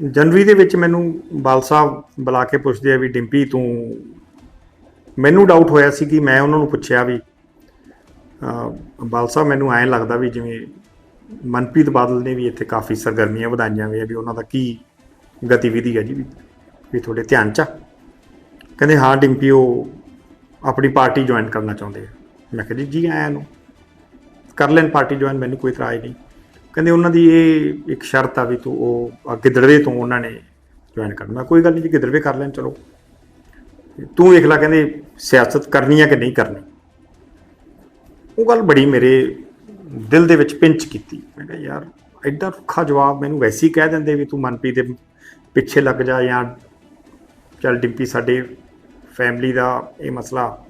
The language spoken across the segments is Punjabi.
ਜਨਵਰੀ ਦੇ ਵਿੱਚ ਮੈਨੂੰ ਬਾਲ ਸਾਹਿਬ ਬੁਲਾ ਕੇ ਪੁੱਛਦੇ ਆ ਵੀ ਡਿੰਪੀ ਤੂੰ, ਮੈਨੂੰ ਡਾਊਟ ਹੋਇਆ ਸੀ ਕਿ ਮੈਂ ਉਹਨਾਂ ਨੂੰ ਪੁੱਛਿਆ ਵੀ ਬਾਲ ਸਾਹਿਬ ਮੈਨੂੰ ਐਂ ਲੱਗਦਾ ਵੀ ਜਿਵੇਂ ਮਨਪ੍ਰੀਤ ਬਾਦਲ ਨੇ ਵੀ ਇੱਥੇ ਕਾਫੀ ਸਰਗਰਮੀਆਂ ਵਧਾਈਆਂ ਹੋਈਆਂ ਵੀ ਉਹਨਾਂ ਦਾ ਕੀ ਗਤੀਵਿਧੀ ਹੈ ਜੀ ਵੀ ਤੁਹਾਡੇ ਧਿਆਨ ਚ ਆ? ਕਹਿੰਦੇ ਹਾਂ ਡਿੰਪੀ, ਉਹ ਆਪਣੀ ਪਾਰਟੀ ਜੁਆਇਨ ਕਰਨਾ ਚਾਹੁੰਦੇ ਆ। ਮੈਂ ਕਿਹਾ ਜੀ ਜੀ ਆਇਆਂ ਨੂੰ। ਕਰ ਲੈਣ, ਪਾਰਟੀ ਜੁਆਇਨ ਮੈਨੂੰ ਕੋਈ ਇਤਰਾਜ਼ ਨਹੀਂ। ਕਹਿੰਦੇ ਉਹਨਾਂ ਦੀ ਇਹ ਇੱਕ ਸ਼ਰਤ ਆ ਵੀ ਤੂੰ ਉਹ ਅੱਗੇ ਗਿੱਦੜਵੇ ਤੋਂ ਉਹਨਾਂ ਨੇ ਜੁਆਇਨ ਕਰਨਾ। ਕੋਈ ਗੱਲ ਨਹੀਂ ਜੀ ਗਿੱਦੜਵੇ ਕਰ ਲੈਣ, ਚਲੋ। ਤੂੰ ਵੇਖ ਲੈ, ਕਹਿੰਦੇ ਸਿਆਸਤ ਕਰਨੀ ਆ ਕਿ ਨਹੀਂ ਕਰਨੀ। ਉਹ ਗੱਲ ਬੜੀ ਮੇਰੇ ਦਿਲ ਦੇ ਵਿੱਚ ਪਿੰਚ ਕੀਤੀ। ਮੈਂ ਕਿਹਾ, ਯਾਰ, ਐਡਾ ਰੁੱਖਾ ਜਵਾਬ ਮੈਨੂੰ ਵੈਸੇ ਹੀ ਕਹਿ ਦਿੰਦੇ ਵੀ ਤੂੰ ਮਨਪ੍ਰੀਤ ਦੇ ਪਿੱਛੇ ਲੱਗ ਜਾ ਜਾਂ ਚੱਲ ਡਿੰਪੀ ਸਾਡੇ ਫੈਮਿਲੀ ਦਾ ਇਹ ਮਸਲਾ।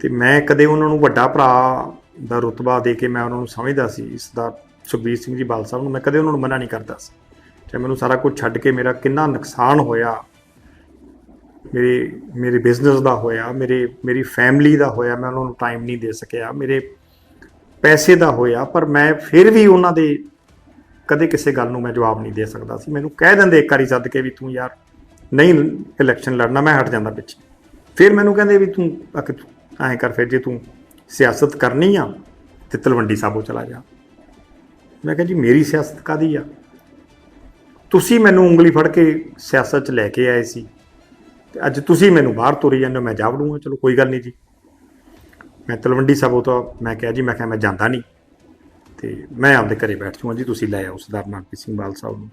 ਤੇ ਮੈਂ ਕਦੇ ਉਹਨਾਂ ਨੂੰ ਵੱਡਾ ਭਰਾ ਦਾ ਰੁਤਬਾ ਦੇ ਕੇ ਮੈਂ ਉਹਨਾਂ ਨੂੰ ਸਮਝਦਾ ਸੀ, ਇਸ ਦਾ ਸੁਖਬੀਰ ਸਿੰਘ ਜੀ ਬਾਲ ਸਾਹਿਬ ਨੂੰ ਮੈਂ ਕਦੇ ਉਹਨਾਂ ਨੂੰ ਮਨਾ ਨਹੀਂ ਕਰਦਾ ਸੀ। ਚਾਹੇ ਮੈਨੂੰ ਸਾਰਾ ਕੁਝ ਛੱਡ ਕੇ ਮੇਰਾ ਕਿੰਨਾ ਨੁਕਸਾਨ ਹੋਇਆ, ਮੇਰੇ ਮੇਰੇ ਬਿਜ਼ਨਸ ਦਾ ਹੋਇਆ, ਮੇਰੇ, ਮੇਰੀ ਫੈਮਿਲੀ ਦਾ ਹੋਇਆ, ਮੈਂ ਉਹਨਾਂ ਨੂੰ ਟਾਈਮ ਨਹੀਂ ਦੇ ਸਕਿਆ, ਮੇਰੇ ਪੈਸੇ ਦਾ ਹੋਇਆ, ਪਰ ਮੈਂ ਫਿਰ ਵੀ ਉਹਨਾਂ ਦੇ ਕਦੇ ਕਿਸੇ ਗੱਲ ਨੂੰ ਮੈਂ ਜਵਾਬ ਨਹੀਂ ਦੇ ਸਕਦਾ ਸੀ। ਮੈਨੂੰ ਕਹਿ ਦਿੰਦੇ ਇੱਕ ਵਾਰੀ ਸੱਦ ਕੇ ਵੀ ਤੂੰ ਯਾਰ ਨਹੀਂ ਇਲੈਕਸ਼ਨ ਲੜਨਾ, ਮੈਂ ਹਟ ਜਾਂਦਾ ਪਿੱਛੇ ਫਿਰ ਮੈਨੂੰ ਕਹਿੰਦੇ ਵੀ ਤੂੰ ਐਂ ਕਰ ਫਿਰ ਜੇ ਤੂੰ ਸਿਆਸਤ ਕਰਨੀ ਆ ਤੇ ਤਲਵੰਡੀ ਸਾਬੋ ਚਲਾ ਜਾ। ਮੈਂ ਕਿਹਾ ਜੀ, ਮੇਰੀ ਸਿਆਸਤ ਕਾਦੀ ਆ? ਤੁਸੀਂ ਮੈਨੂੰ ਉਂਗਲੀ ਫੜ ਕੇ ਸਿਆਸਤ 'ਚ ਲੈ ਕੇ ਆਏ ਸੀ। ਤੇ ਅੱਜ ਤੁਸੀਂ ਮੈਨੂੰ ਬਾਹਰ ਤੋਰੀ ਜਾਂਦੇ ਹੋ, ਮੈਂ ਜਾ ਵੜੂੰਗਾ। ਚਲੋ, ਕੋਈ ਗੱਲ ਨਹੀਂ ਜੀ। ਮੈਂ ਤਲਵੰਡੀ ਸਾਬੋ ਤੋਂ ਮੈਂ ਕਿਹਾ ਜੀ, ਮੈਂ ਕਿਹਾ ਮੈਂ ਜਾਂਦਾ ਨਹੀਂ। ਤੇ ਮੈਂ ਆਪਦੇ ਘਰੇ ਬੈਠ ਜਾਊਂਗਾ ਜੀ, ਤੁਸੀਂ ਲੈ ਆਓ ਸਰਦਾਰ ਮਨਪ੍ਰੀਤ ਸਿੰਘ ਬਾਲ ਸਾਹਿਬ ਨੂੰ।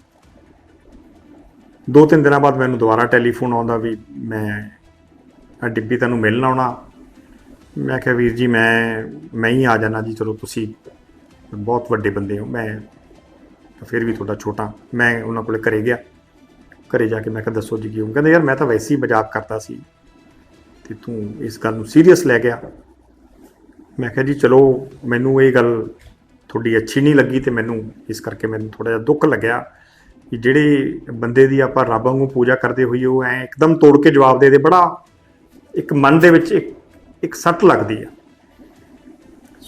ਦੋ ਤਿੰਨ ਦਿਨਾਂ ਬਾਅਦ ਮੈਨੂੰ ਦੁਬਾਰਾ ਟੈਲੀਫੋਨ ਆਉਂਦਾ ਵੀ ਮੈਂ ਆ ਡਿੱਬੀ ਤੈਨੂੰ ਮਿਲਣ ਆਉਣਾ। ਮੈਂ ਕਿਹਾ, ਵੀਰ ਜੀ, ਮੈਂ ਮੈਂ ਹੀ ਆ ਜਾਣਾ ਜੀ, ਚਲੋ ਤੁਸੀਂ ਬਹੁਤ ਵੱਡੇ ਬੰਦੇ ਹੋ। ਮੈਂ ਤਾਂ ਫਿਰ ਵੀ ਤੁਹਾਡਾ ਛੋਟਾ। ਮੈਂ ਉਹਨਾਂ ਕੋਲੇ ਘਰੇ ਗਿਆ। ਘਰੇ ਜਾ ਕੇ ਮੈਂ ਕਿਹਾ, ਦੱਸੋ ਜੀ ਕਿਉਂ ਕਹਿੰਦੇ, ਯਾਰ, ਮੈਂ ਤਾਂ ਵੈਸੇ ਹੀ ਮਜ਼ਾਕ ਕਰਦਾ ਸੀ। ਤੇ ਤੂੰ ਇਸ ਗੱਲ ਨੂੰ ਸੀਰੀਅਸ ਲੈ ਗਿਆ। ਮੈਂ ਕਿਹਾ, ਜੀ, ਚਲੋ, ਮੈਨੂੰ ਇਹ ਗੱਲ ਤੁਹਾਡੀ ਅੱਛੀ ਨਹੀਂ ਲੱਗੀ ਤੇ ਮੈਨੂੰ ਇਸ ਕਰਕੇ ਮੈਨੂੰ ਥੋੜਾ ਜਿਹਾ ਦੁੱਖ ਲੱਗਿਆ ਕਿ ਜਿਹੜੇ ਬੰਦੇ ਦੀ ਆਪਾਂ ਰੱਬ ਵਾਂਗੂ ਪੂਜਾ ਕਰਦੇ ਹੋਈਏ, ਉਹ ਐ ਇੱਕਦਮ ਤੋੜ ਕੇ ਜਵਾਬ ਦੇ ਦੇ। ਬੜਾ ਇੱਕ ਮਨ ਦੇ ਵਿੱਚ ਇੱਕ ਇੱਕ ਸੱਟ ਲੱਗਦੀ ਆ।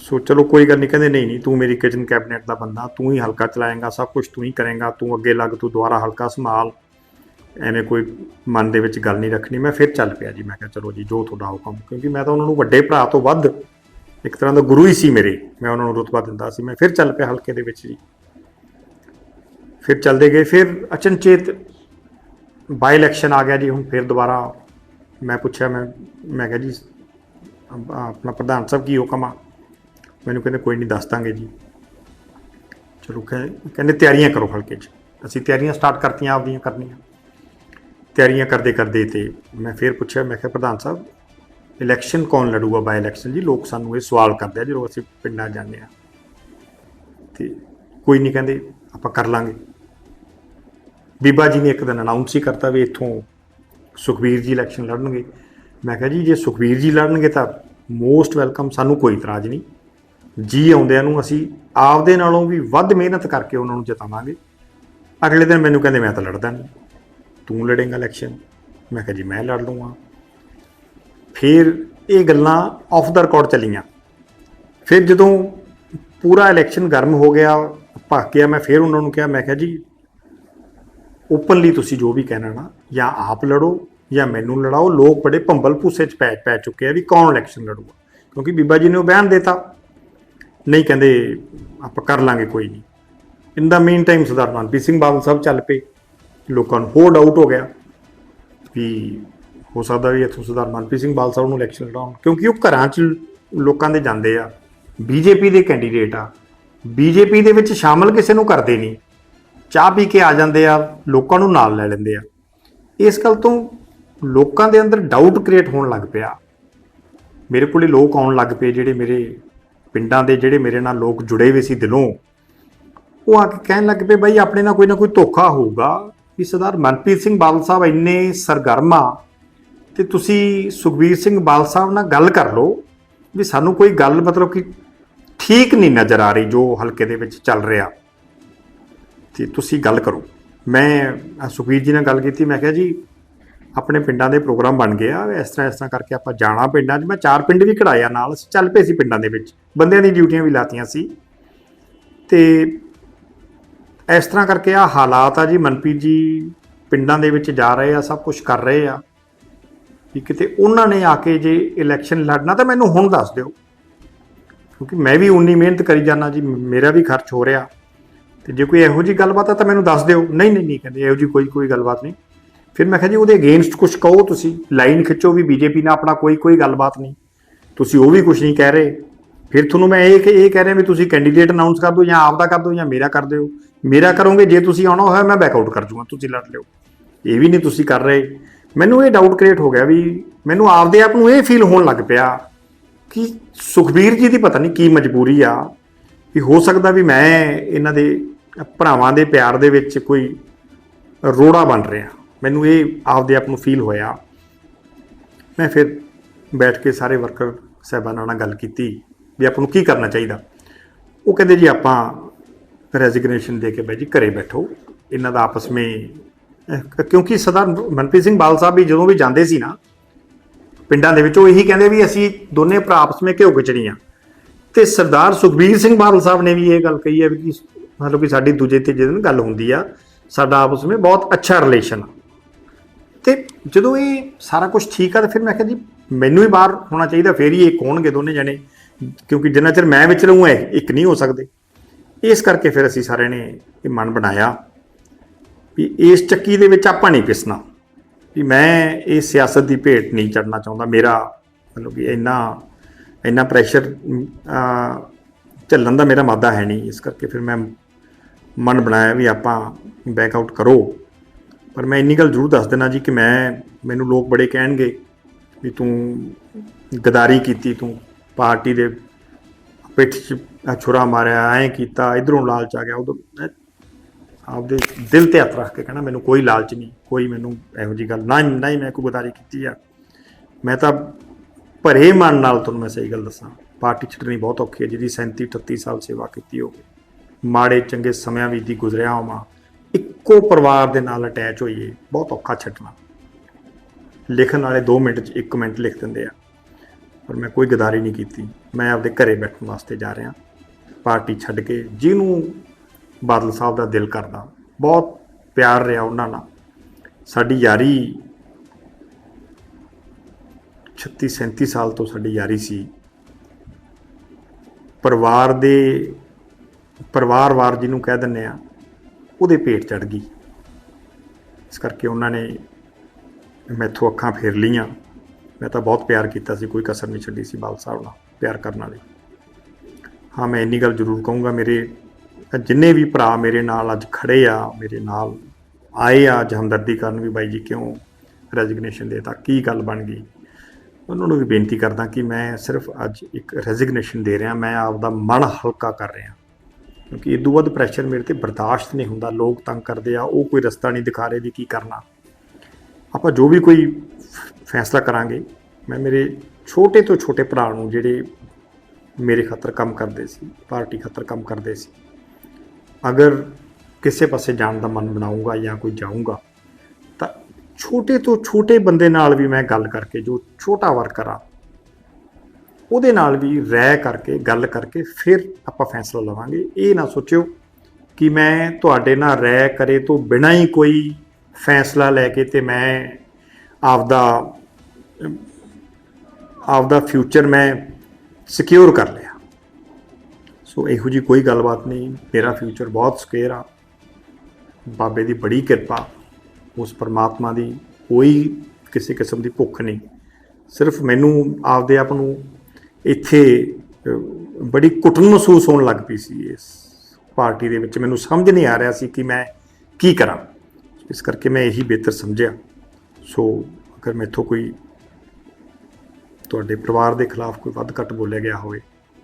ਸੋ ਚਲੋ ਕੋਈ ਗੱਲ ਨਹੀਂ, ਕਹਿੰਦੇ ਨਹੀਂ ਨਹੀਂ, ਤੂੰ ਮੇਰੀ ਕਿਚਨ ਕੈਬਨਿਟ ਦਾ ਬੰਦਾ, ਤੂੰ ਹੀ ਹਲਕਾ ਚਲਾਏਂਗਾ, ਸਭ ਕੁਝ ਤੂੰ ਹੀ ਕਰੇਗਾ, ਤੂੰ ਅੱਗੇ ਲੱਗ, ਤੂੰ ਦੁਬਾਰਾ ਹਲਕਾ ਸੰਭਾਲ। ਐਵੇਂ ਕੋਈ ਮਨ ਦੇ ਵਿੱਚ ਗੱਲ ਨਹੀਂ ਰੱਖਣੀ। ਮੈਂ ਫਿਰ ਚੱਲ ਪਿਆ ਜੀ, ਮੈਂ ਕਿਹਾ ਚਲੋ ਜੀ, ਜੋ ਤੁਹਾਡਾ ਹੁਕਮ ਕਿਉਂਕਿ ਮੈਂ ਤਾਂ ਉਹਨਾਂ ਨੂੰ ਵੱਡੇ ਭਰਾ ਤੋਂ ਵੱਧ ਇੱਕ ਤਰ੍ਹਾਂ ਦਾ ਗੁਰੂ ਹੀ ਸੀ ਮੇਰੇ। ਮੈਂ ਉਹਨਾਂ ਨੂੰ ਰੁਤਬਾ ਦਿੰਦਾ ਸੀ। ਮੈਂ ਫਿਰ ਚੱਲ ਪਿਆ ਹਲਕੇ ਦੇ ਵਿੱਚ ਜੀ। ਫਿਰ ਚੱਲਦੇ ਗਏ, ਫਿਰ ਅਚਨਚੇਤ ਬਾਈ ਇਲੈਕਸ਼ਨ ਆ ਗਿਆ ਜੀ, ਹੁਣ ਫਿਰ ਦੁਬਾਰਾ ਮੈਂ ਪੁੱਛਿਆ, ਮੈਂ ਮੈਂ ਕਿਹਾ ਜੀ ਆਪਣਾ ਪ੍ਰਧਾਨ ਸਾਹਿਬ ਕੀ ਹੁਕਮ ਆ? ਮੈਨੂੰ ਕਹਿੰਦੇ ਕੋਈ ਨਹੀਂ ਦੱਸ ਦਾਂਗੇ ਜੀ। ਚਲੋ ਕਹਿੰਦੇ ਤਿਆਰੀਆਂ ਕਰੋ ਹਲਕੇ 'ਚ। ਅਸੀਂ ਤਿਆਰੀਆਂ ਸਟਾਰਟ ਕਰਤੀਆਂ, ਆਪਦੀਆਂ ਕਰਨੀਆਂ। ਤਿਆਰੀਆਂ ਕਰਦੇ ਕਰਦੇ ਤੇ ਮੈਂ ਫਿਰ ਪੁੱਛਿਆ, ਮੈਂ ਕਿਹਾ ਪ੍ਰਧਾਨ ਸਾਹਿਬ ਇਲੈਕਸ਼ਨ ਕੌਣ ਲੜੂਗਾ ਬਾਈ ਇਲੈਕਸ਼ਨ ਜੀ ਲੋਕ ਸਾਨੂੰ ਇਹ ਸਵਾਲ ਕਰਦੇ ਆ ਜਦੋਂ ਅਸੀਂ ਪਿੰਡਾਂ ਜਾਂਦੇ ਆ। ਤੇ ਕੋਈ ਨਹੀਂ ਕਹਿੰਦੇ, ਆਪਾਂ ਕਰ ਲਾਂਗੇ। ਬੀਬਾ ਜੀ ਨੇ ਇੱਕ ਦਿਨ ਅਨਾਉਂਸ ਹੀ ਕਰਤਾ ਵੀ ਇੱਥੋਂ ਸੁਖਬੀਰ ਜੀ ਇਲੈਕਸ਼ਨ ਲੜਨਗੇ। ਮੈਂ ਕਿਹਾ ਜੀ, ਜੇ ਸੁਖਬੀਰ ਜੀ ਲੜਨਗੇ ਤਾਂ ਮੋਸਟ ਵੈਲਕਮ ਸਾਨੂੰ ਕੋਈ ਇਤਰਾਜ਼ ਨਹੀਂ। ਜੀ ਆਉਂਦਿਆਂ ਨੂੰ ਅਸੀਂ ਆਪਦੇ ਨਾਲੋਂ ਵੀ ਵੱਧ ਮਿਹਨਤ ਕਰਕੇ ਉਹਨਾਂ ਨੂੰ ਜਿਤਾਵਾਂਗੇ। ਅਗਲੇ ਦਿਨ ਮੈਨੂੰ ਕਹਿੰਦੇ, ਮੈਂ ਤਾਂ ਲੜਦਾ ਨਹੀਂ। ਤੂੰ ਲੜੇਂਗਾ ਇਲੈਕਸ਼ਨ ਮੈਂ ਕਿਹਾ, ਜੀ, ਮੈਂ ਲੜ ਲੂੰਗਾ ਫਿਰ ਇਹ ਗੱਲਾਂ ਆਫ ਦਾ ਰਿਕਾਰਡ ਚੱਲੀਆਂ। ਫਿਰ ਜਦੋਂ ਪੂਰਾ ਇਲੈਕਸ਼ਨ ਗਰਮ ਹੋ ਗਿਆ ਭੱਕ ਗਿਆ, ਮੈਂ ਫਿਰ ਉਹਨਾਂ ਨੂੰ ਕਿਹਾ, ਮੈਂ ਕਿਹਾ, ਜੀ ਓਪਨਲੀ ਤੁਸੀਂ ਜੋ ਵੀ ਕਹਿਣਾ ਨਾ, ਜਾਂ ਆਪ ਲੜੋ, ਜਾਂ ਮੈਨੂੰ ਲੜਾਓ। ਲੋਕ ਬੜੇ ਭੰਬਲ ਭੂਸੇ ਚ ਪੈ ਪੈ ਚੁੱਕੇ ਆ ਵੀ ਕੌਣ ਇਲੈਕਸ਼ਨ ਲੜੂਗਾ? ਕਿਉਂਕਿ ਬੀਬਾ ਜੀ ਨੇ ਉਹ ਬਿਆਨ ਦੇਤਾ। ਨਹੀਂ ਕਹਿੰਦੇ ਆਪਾਂ ਕਰ ਲਾਂਗੇ ਕੋਈ ਨਹੀਂ। In the mean time Sardar Manpreet Singh Badal Sahib ਚੱਲ ਪਏ। ਲੋਕਾਂ ਨੂੰ ਹੋਰ ਡਾਊਟ ਹੋ ਗਿਆ ਵੀ ਹੋ ਸਕਦਾ ਵੀ ਇੱਥੋਂ ਸਰਦਾਰ ਮਨਪ੍ਰੀਤ ਸਿੰਘ ਬਾਦਲ ਸਾਹਿਬ ਨੂੰ ਇਲੈਕਸ਼ਨ ਲੜਾਉਣ। ਕਿਉਂਕਿ ਉਹ ਘਰਾਂ 'ਚ ਲੋਕਾਂ ਦੇ ਜਾਂਦੇ ਆ। ਬੀਜੇਪੀ ਦੇ ਕੈਂਡੀਡੇਟ ਆ। ਬੀਜੇਪੀ ਦੇ ਵਿੱਚ ਸ਼ਾਮਲ ਕਿਸੇ ਨੂੰ ਕਰਦੇ ਨਹੀਂ। ਚਾਹ ਪੀ ਕੇ ਆ ਜਾਂਦੇ ਆ, ਲੋਕਾਂ ਨੂੰ ਨਾਲ ਲੈ ਲੈਂਦੇ ਆ। ਇਸ ਗੱਲ ਤੋਂ ਲੋਕਾਂ ਦੇ ਅੰਦਰ ਡਾਊਟ ਕ੍ਰੀਏਟ ਹੋਣ ਲੱਗ ਪਿਆ। ਮੇਰੇ ਕੋਲੇ ਲੋਕ ਆਉਣ ਲੱਗ ਪਏ ਜਿਹੜੇ ਮੇਰੇ ਪਿੰਡਾਂ ਦੇ ਜਿਹੜੇ ਮੇਰੇ ਨਾਲ ਲੋਕ ਜੁੜੇ ਹੋਏ ਸੀ ਦਿਲੋਂ, ਉਹ ਆ ਕੇ ਕਹਿਣ ਲੱਗ ਪਏ, ਬਾਈ, ਆਪਣੇ ਨਾਲ ਕੋਈ ਨਾ ਕੋਈ ਧੋਖਾ ਹੋਊਗਾ। ਵੀ ਸਰਦਾਰ ਮਨਪ੍ਰੀਤ ਸਿੰਘ ਬਾਦਲ ਸਾਹਿਬ ਇੰਨੇ ਸਰਗਰਮ ਆ, ਤੇ ਤੁਸੀਂ ਸੁਖਬੀਰ ਸਿੰਘ ਬਾਦਲ ਸਾਹਿਬ ਨਾਲ ਗੱਲ ਕਰ ਲਓ ਵੀ ਸਾਨੂੰ ਕੋਈ ਗੱਲ ਮਤਲਬ ਕਿ ਠੀਕ ਨਹੀਂ ਨਜ਼ਰ ਆ ਰਹੀ ਜੋ ਹਲਕੇ ਦੇ ਵਿੱਚ ਚੱਲ ਰਿਹਾ। ਤੇ ਤੁਸੀਂ ਗੱਲ ਕਰੋ। ਮੈਂ ਸੁਖਬੀਰ ਜੀ ਨਾਲ ਗੱਲ ਕੀਤੀ, ਮੈਂ ਕਿਹਾ ਜੀ, ਆਪਣੇ ਪਿੰਡਾਂ ਦੇ ਪ੍ਰੋਗਰਾਮ ਬਣ ਗਏ ਆ, ਇਸ ਤਰ੍ਹਾਂ ਇਸ ਤਰ੍ਹਾਂ ਕਰਕੇ ਆਪਾਂ ਜਾਣਾ ਪਿੰਡਾਂ 'ਚ। ਮੈਂ ਚਾਰ ਪਿੰਡ ਵੀ ਕਢਾਇਆ ਨਾਲ, ਅਸੀਂ ਚੱਲ ਪਏ ਸੀ ਪਿੰਡਾਂ ਦੇ ਵਿੱਚ। ਬੰਦਿਆਂ ਦੀ ਡਿਊਟੀਆਂ ਵੀ ਲਾਤੀਆਂ ਸੀ। ਤੇ ਇਸ ਤਰ੍ਹਾਂ ਕਰਕੇ ਆ ਹਾਲਾਤ ਆ ਜੀ, ਮਨਪ੍ਰੀਤ ਜੀ ਪਿੰਡਾਂ ਦੇ ਵਿੱਚ ਜਾ ਰਹੇ ਆ, ਸਭ ਕੁਝ ਕਰ ਰਹੇ ਆ। ਵੀ ਕਿਤੇ ਉਹਨਾਂ ਨੇ ਆ ਕੇ ਜੇ ਇਲੈਕਸ਼ਨ ਲੜਨਾ ਤਾਂ ਮੈਨੂੰ ਹੁਣ ਦੱਸ ਦਿਓ। ਕਿਉਂਕਿ ਮੈਂ ਵੀ ਉਨੀ ਮਿਹਨਤ ਕਰੀ ਜਾਣਾ ਜੀ ਮੇਰਾ ਵੀ ਖਰਚ ਹੋ ਰਿਹਾ। ਤੇ ਜੇ ਕੋਈ ਇਹੋ ਜੀ ਗੱਲਬਾਤ ਆ ਤਾਂ ਮੈਨੂੰ ਦੱਸ ਦਿਓ। ਨਹੀਂ ਨਹੀਂ ਨਹੀਂ ਕਹਿੰਦੇ ਇਹੋ ਜੀ ਕੋਈ ਕੋਈ ਗੱਲਬਾਤ ਨਹੀਂ। ਫਿਰ ਮੈਂ ਕਿਹਾ ਜੀ, ਉਹਦੇ ਅਗੇਂਸਟ ਕੁਝ ਕਹੋ ਤੁਸੀਂ। ਲਾਈਨ ਖਿੱਚੋ ਵੀ ਬੀਜੇਪੀ ਨਾਲ ਆਪਣਾ ਕੋਈ ਕੋਈ ਗੱਲਬਾਤ ਨਹੀਂ। ਤੁਸੀਂ ਉਹ ਵੀ ਕੁਝ ਨਹੀਂ ਕਹਿ ਰਹੇ। ਫਿਰ ਤੁਹਾਨੂੰ ਮੈਂ ਇਹ ਇਹ ਕਹਿ ਰਿਹਾ ਵੀ ਤੁਸੀਂ ਕੈਂਡੀਡੇਟ ਅਨਾਉਂਸ ਕਰ ਦਿਓ ਜਾਂ ਆਪਦਾ ਕਰ ਦਿਓ ਜਾਂ ਮੇਰਾ ਕਰ ਦਿਓ। ਮੇਰਾ ਕਰੋਗੇ, ਜੇ ਤੁਸੀਂ ਆਉਣਾ ਹੋਇਆ ਮੈਂ ਬੈਕ ਆਊਟ ਕਰ ਜੂਗਾ, ਤੁਸੀਂ ਲੜ ਲਿਓ। ਇਹ ਵੀ ਨਹੀਂ ਤੁਸੀਂ ਕਰ ਰਹੇ। ਮੈਨੂੰ ਇਹ ਡਾਊਟ ਕ੍ਰੀਏਟ ਹੋ ਗਿਆ ਵੀ ਮੈਨੂੰ ਆਪਦੇ ਆਪ ਨੂੰ ਇਹ ਫੀਲ ਹੋਣ ਲੱਗ ਪਿਆ ਕਿ ਸੁਖਬੀਰ ਜੀ ਦੀ ਪਤਾ ਨਹੀਂ ਕੀ ਮਜਬੂਰੀ ਆ ਕਿ ਹੋ ਸਕਦਾ ਵੀ ਮੈਂ ਇਹਨਾਂ ਦੇ ਭਰਾਵਾਂ ਦੇ ਪਿਆਰ ਦੇ ਵਿੱਚ ਕੋਈ ਰੋੜਾ ਬਣ ਰਿਹਾ। ਮੈਨੂੰ ਇਹ ਆਪਦੇ ਆਪ ਨੂੰ ਫੀਲ ਹੋਇਆ। ਮੈਂ ਫਿਰ ਬੈਠ ਕੇ ਸਾਰੇ ਵਰਕਰ ਸਾਹਿਬਾਨਾਂ ਨਾਲ ਗੱਲ ਕੀਤੀ। ਵੀ ਆਪਾਂ ਨੂੰ ਕੀ ਕਰਨਾ ਚਾਹੀਦਾ? ਉਹ ਕਹਿੰਦੇ ਜੀ ਆਪਾਂ ਰੈਜ਼ਿਗਨੇਸ਼ਨ ਦੇ ਕੇ ਬਾਈ ਜੀ, ਘਰੇ ਬੈਠੋ। ਇਹਨਾਂ ਦਾ ਆਪਸ ਵਿੱਚ ਕਿਉਂਕਿ ਸਰਦਾਰ ਮਨਪ੍ਰੀਤ ਸਿੰਘ ਬਾਲ ਸਾਹਿਬ ਵੀ ਜਦੋਂ ਵੀ ਜਾਂਦੇ ਸੀ ਨਾ, ਪਿੰਡਾਂ ਦੇ ਵਿੱਚ ਉਹ ਇਹੀ ਕਹਿੰਦੇ ਵੀ ਅਸੀਂ ਦੋਨੇ ਭਰਾ ਆਪਸ ਵਿੱਚ ਘਿਓ ਖਿਚੜੀਆਂ ਤੇ ਸਰਦਾਰ ਸੁਖਬੀਰ ਸਿੰਘ ਬਾਦਲ ਸਾਹਿਬ ਨੇ ਵੀ ਇਹ ਗੱਲ ਕਹੀ ਹੈ ਵੀ ਕਿ ਮਤਲਬ ਕਿ ਸਾਡੀ ਦੂਜੇ ਤੀਜੇ ਦਿਨ ਗੱਲ ਹੁੰਦੀ ਆ, ਸਾਡਾ ਆਪਸ ਵਿੱਚ ਬਹੁਤ ਅੱਛਾ ਰਿਲੇਸ਼ਨ ਆ। ਤੇ ਜਦੋਂ ਇਹ ਸਾਰਾ ਕੁਝ ਠੀਕ ਆ, ਤਾਂ ਫਿਰ ਮੈਂ ਕਿਹਾ ਜੀ, ਮੈਨੂੰ ਹੀ ਬਾਹਰ ਹੋਣਾ ਚਾਹੀਦਾ, ਫੇਰ ਹੀ ਇਹ ਕੌਣਗੇ ਦੋਨੇ ਜਣੇ? ਕਿਉਂਕਿ ਜਿੰਨਾ ਚਿਰ ਮੈਂ ਵਿੱਚ ਰਹੂੰ, ਇਹ ਇੱਕ ਨਹੀਂ ਹੋ ਸਕਦੇ। ਇਸ ਕਰਕੇ ਫਿਰ ਅਸੀਂ ਸਾਰਿਆਂ ਨੇ ਇਹ ਮਨ ਬਣਾਇਆ ਵੀ ਇਸ ਚੱਕੀ ਦੇ ਵਿੱਚ ਆਪਾਂ ਨਹੀਂ ਪਿਸਣਾ। ਵੀ ਮੈਂ ਇਹ ਸਿਆਸਤ ਦੀ ਭੇਟ ਨਹੀਂ ਚੜਨਾ ਚਾਹੁੰਦਾ। ਮੇਰਾ ਮਤਲਬ ਕਿ ਇੰਨਾ ਇੰਨਾ ਪ੍ਰੈਸ਼ਰ ਝੱਲਣ ਦਾ ਮੇਰਾ ਮਾਦਾ ਹੈ ਨਹੀਂ। ਇਸ ਕਰਕੇ ਫਿਰ ਮੈਂ ਮਨ ਬਣਾਇਆ ਵੀ ਆਪਾਂ ਬੈਕ ਆਊਟ ਕਰੋ। ਪਰ ਮੈਂ ਇੰਨੀ ਗੱਲ ਜ਼ਰੂਰ ਦੱਸ ਦੇਣਾ ਜੀ ਕਿ ਮੈਂ, ਮੈਨੂੰ ਲੋਕ ਬੜੇ ਕਹਿਣਗੇ ਵੀ ਤੂੰ ਗਦਾਰੀ ਕੀਤੀ, ਤੂੰ ਪਾਰਟੀ ਦੇ ਪਿੱਠ 'ਚ ਛੁਰਾ ਮਾਰਿਆ, ਐਂ ਕੀਤਾ, ਇਧਰੋਂ ਲਾਲਚ ਆ ਗਿਆ। ਉਦੋਂ ਮੈਂ ਆਪਦੇ ਦਿਲ ਤੇ ਹੱਥ ਰੱਖ ਕੇ ਕਹਿਣਾ, ਮੈਨੂੰ ਕੋਈ ਲਾਲਚ ਨਹੀਂ, ਕੋਈ ਮੈਨੂੰ ਇਹੋ ਜੀ ਗੱਲ ਨਾ ਨਾ ਹੀ ਮੈਂ ਕੋਈ ਗਦਾਰੀ ਕੀਤੀ ਆ। ਮੈਂ ਤਾਂ ਭਰੇ ਮਨ ਨਾਲ ਤੁਹਾਨੂੰ ਮੈਂ ਸਹੀ ਗੱਲ ਦੱਸਾਂ, ਪਾਰਟੀ ਛੱਡਣੀ ਬਹੁਤ ਔਖੀ ਹੈ, ਜਿਹਦੀ 37 38 ਸਾਲ ਸੇਵਾ ਕੀਤੀ ਹੋਵੇ। ਮਾੜੇ ਚੰਗੇ ਸਮਿਆਂ ਵਿੱਚ ਦੀ ਗੁਜ਼ਰਿਆ ਹੋਵਾਂ, ਇੱਕੋ ਪਰਿਵਾਰ ਦੇ ਨਾਲ ਅਟੈਚ ਹੋਈਏ, ਬਹੁਤ ਔਖਾ ਛੱਡਣਾ। ਲਿਖਣ ਵਾਲੇ 2 ਮਿੰਟ 'ਚ 1 ਮਿੰਟ ਲਿਖ ਦਿੰਦੇ ਆ। ਪਰ ਮੈਂ ਕੋਈ ਗਦਾਰੀ ਨਹੀਂ ਕੀਤੀ। ਮੈਂ ਆਪਦੇ ਘਰੇ ਬੈਠਣ ਵਾਸਤੇ ਜਾ ਰਿਹਾ। ਪਾਰਟੀ ਛੱਡ ਕੇ ਜਿਹਨੂੰ ਬਾਦਲ ਸਾਹਿਬ ਦਾ ਦਿਲ ਕਰਦਾ। ਬਹੁਤ ਪਿਆਰ ਰਿਹਾ ਉਹਨਾਂ ਨਾਲ। ਸਾਡੀ ਯਾਰੀ 36 37 ਸਾਲ ਤੋਂ ਸਾਡੀ ਯਾਰੀ ਸੀ। ਪਰਿਵਾਰ ਦੇ ਪਰਿਵਾਰਵਾਰ ਜਿਹਨੂੰ ਕਹਿ ਦਿੰਨੇ ਆ ਉਹਦੇ ਪੇਟ ਚੜ ਗਈ। ਇਸ ਕਰਕੇ ਉਹਨਾਂ ਨੇ ਮੈਥੋਂ ਅੱਖਾਂ ਫੇਰ ਲੀਆਂ ਮੈਂ ਤਾਂ ਬਹੁਤ ਪਿਆਰ ਕੀਤਾ ਸੀ, ਕੋਈ ਕਸਰ ਨਹੀਂ ਛੱਡੀ ਸੀ ਬਾਲ ਸਾਹਿਬ ਨਾਲ, ਪਿਆਰ ਕਰਨ ਵਾਲੀ। ਹਾਂ, ਮੈਂ ਇੰਨੀ ਗੱਲ ਜ਼ਰੂਰ ਕਹੂੰਗਾ, ਮੇਰੇ ਜਿੰਨੇ ਵੀ ਭਰਾ ਮੇਰੇ ਨਾਲ ਅੱਜ ਖੜੇ ਆ, ਮੇਰੇ ਨਾਲ ਆਏ ਆ ਅੱਜ ਹਮਦਰਦੀ ਕਰਨ ਵੀ ਬਾਈ ਜੀ ਕਿਉਂ ਰੈਜ਼ਿਗਨੇਸ਼ਨ ਦੇਤਾ, ਕੀ ਗੱਲ ਬਣ ਗਈ? ਉਹਨਾਂ ਨੂੰ ਵੀ ਬੇਨਤੀ ਕਰਦਾ ਕਿ ਮੈਂ ਸਿਰਫ ਅੱਜ ਇੱਕ ਰੈਜ਼ਿਗਨੇਸ਼ਨ ਦੇ ਰਿਹਾ, ਮੈਂ ਆਪ ਦਾ ਮਨ ਹਲਕਾ ਕਰ ਰਿਹਾ। ਕਿਉਂਕਿ ਇਹ ਤੋਂ ਵੱਧ ਪ੍ਰੈਸ਼ਰ ਮੇਰੇ ਤੇ ਬਰਦਾਸ਼ਤ ਨਹੀਂ ਹੁੰਦਾ, ਲੋਕ ਤੰਗ ਕਰਦੇ ਆ, ਉਹ ਕੋਈ ਰਸਤਾ ਨਹੀਂ ਦਿਖਾ ਰਹੇ ਵੀ ਕੀ ਕਰਨਾ। ਆਪਾਂ ਜੋ ਵੀ ਕੋਈ ਫੈਸਲਾ ਕਰਾਂਗੇ, ਮੈਂ ਮੇਰੇ ਛੋਟੇ ਤੋਂ ਛੋਟੇ ਭਰਾ ਨੂੰ ਜਿਹੜੇ ਮੇਰੇ ਖਾਤਰ ਕੰਮ ਕਰਦੇ ਸੀ, ਪਾਰਟੀ ਖਾਤਰ ਕੰਮ ਕਰਦੇ ਸੀ, ਅਗਰ ਕਿਸੇ ਪਾਸੇ ਜਾਣ ਦਾ ਮਨ ਬਣਾਉਂਗਾ ਜਾਂ ਕੋਈ ਜਾਊਂਗਾ, ਤਾਂ ਛੋਟੇ ਤੋਂ ਛੋਟੇ ਬੰਦੇ ਨਾਲ ਵੀ ਮੈਂ ਗੱਲ ਕਰਕੇ ਜੋ ਛੋਟਾ ਵਰਕਰ ਆ, ਉਹਦੇ ਨਾਲ ਵੀ ਰਹਿ ਕਰਕੇ, ਗੱਲ ਕਰਕੇ ਫਿਰ ਆਪਾਂ ਫੈਸਲਾ ਲਵਾਂਗੇ। ਇਹ ਨਾ ਸੋਚਿਓ ਕਿ ਮੈਂ ਤੁਹਾਡੇ ਨਾਲ ਰਹਿ ਕਰੇ ਤੋਂ ਬਿਨਾਂ ਹੀ ਕੋਈ ਫੈਸਲਾ ਲੈ ਕੇ ਤੇ ਮੈਂ ਆਪਦਾ ਆਪਦਾ ਫਿਊਚਰ ਮੈਂ ਸਿਕਿਉਰ ਕਰ ਲਿਆ। ਸੋ ਇਹੋ ਜੀ ਕੋਈ ਗੱਲਬਾਤ ਨਹੀਂ, ਮੇਰਾ ਫਿਊਚਰ ਬਹੁਤ ਸਿਕਿਉਰ ਆ। ਬਾਬੇ ਦੀ ਬੜੀ ਕਿਰਪਾ, ਉਸ ਪਰਮਾਤਮਾ ਦੀ ਕੋਈ ਕਿਸੇ ਕਿਸਮ ਦੀ ਭੁੱਖ ਨਹੀਂ। ਸਿਰਫ ਮੈਨੂੰ ਆਪਦੇ ਆਪ ਨੂੰ ਇੱਥੇ ਬੜੀ ਕੁੱਟਣ ਮਹਿਸੂਸ ਹੋਣ ਲੱਗ ਪਈ ਸੀ ਇਸ ਪਾਰਟੀ ਦੇ ਵਿੱਚ। ਮੈਨੂੰ ਸਮਝ ਨਹੀਂ ਆ ਰਿਹਾ ਸੀ ਕਿ ਮੈਂ ਕੀ ਕਰਾਂ। ਇਸ ਕਰਕੇ ਮੈਂ ਇਹੀ ਬਿਹਤਰ ਸਮਝਿਆ। ਸੋ ਅਗਰ ਮੈਥੋਂ ਕੋਈ ਤੁਹਾਡੇ ਪਰਿਵਾਰ ਦੇ ਖਿਲਾਫ ਕੋਈ ਵੱਧ ਘੱਟ ਬੋਲਿਆ ਗਿਆ ਹੋਵੇ,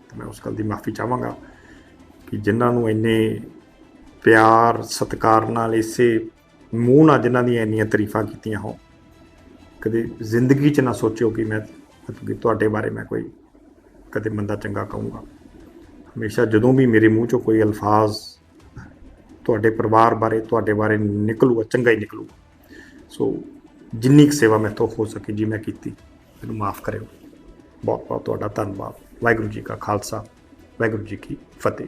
ਤਾਂ ਮੈਂ ਉਸ ਗੱਲ ਦੀ ਮਾਫੀ ਚਾਹਾਂਗਾ ਕਿ ਜਿਨ੍ਹਾਂ ਨੂੰ ਇੰਨੇ ਪਿਆਰ, ਸਤਿਕਾਰ ਨਾਲ ਇਸੇ ਮੂੰਹ ਨਾਲ ਜਿਨ੍ਹਾਂ ਦੀਆਂ ਇੰਨੀਆਂ ਤਾਰੀਫਾਂ ਕੀਤੀਆਂ ਹੋ ਕਦੇ ਜ਼ਿੰਦਗੀ 'ਚ ਨਾ ਸੋਚਿਓ ਕਿ ਮੈਂ ਮਤਲਬ ਕਿ ਤੁਹਾਡੇ ਬਾਰੇ ਮੈਂ ਕੋਈ ਕਦੇ ਮੰਦਾ ਚੰਗਾ ਕਹੂੰਗਾ। ਹਮੇਸ਼ਾ ਜਦੋਂ ਵੀ ਮੇਰੇ ਮੂੰਹ 'ਚੋਂ ਕੋਈ ਅਲਫਾਜ਼ ਤੁਹਾਡੇ ਪਰਿਵਾਰ ਬਾਰੇ, ਤੁਹਾਡੇ ਬਾਰੇ ਨਿਕਲੂਗਾ, ਚੰਗਾ ਹੀ ਨਿਕਲੂਗਾ। ਸੋ ਜਿੰਨੀ ਕੁ ਸੇਵਾ ਮੈਥੋਂ ਹੋ ਸਕੇ ਜੀ ਮੈਂ ਕੀਤੀ, ਮੈਨੂੰ ਮਾਫ ਕਰਿਓ। ਬਹੁਤ ਬਹੁਤ ਤੁਹਾਡਾ ਧੰਨਵਾਦ। ਵਾਹਿਗੁਰੂ ਜੀ ਕਾ ਖਾਲਸਾ, ਵਾਹਿਗੁਰੂ ਜੀ ਕੀ ਫਤਿਹ।